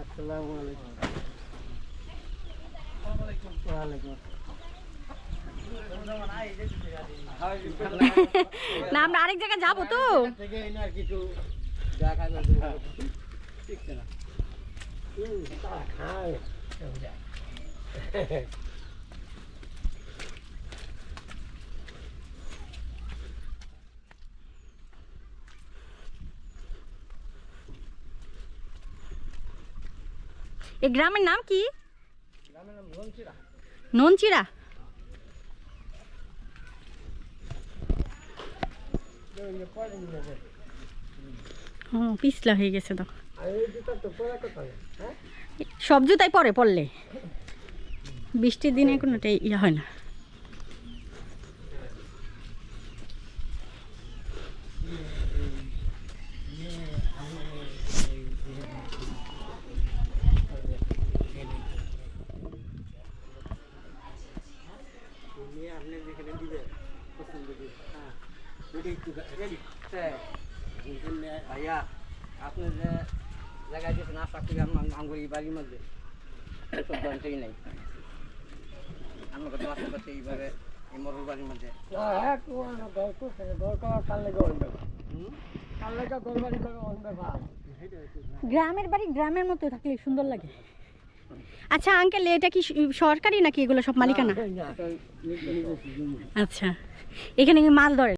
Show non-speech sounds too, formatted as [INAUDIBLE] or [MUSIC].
আসসালামু আলাইকুম ওয়ালাইকুম না আমরা আরেক জায়গায় যাব তো। [LAUGHS] [LAUGHS] কিছু হুম এই গ্রামের নাম কি? ননচিরা। ও পিছলা হয়ে গেছে তো। সব জুতাই পরে পড়লে বৃষ্টির দিনে কোনোটাই ইয়ে হয় না। নিয়ে আপনি যেখানে দিবেন পছন্দ হ্যাঁ। রেডি টু রেডি ভাইয়া আপনি যে জায়গায় দিয়েছেন আশা করি আমার আঙ্গুর এই বাড়ির মধ্যে। সব জানতেই নাই। আমাকে তো আশা করছে এইভাবে এই মরুর বাড়ির মধ্যে। গ্রামের বাড়ি গ্রামের মতো থাকলে সুন্দর লাগে। আচ্ছা আঙ্কেল এটা কি সরকারি নাকি এগুলো সব মালিকানা? আচ্ছা এখানে কি মাছ ধরে?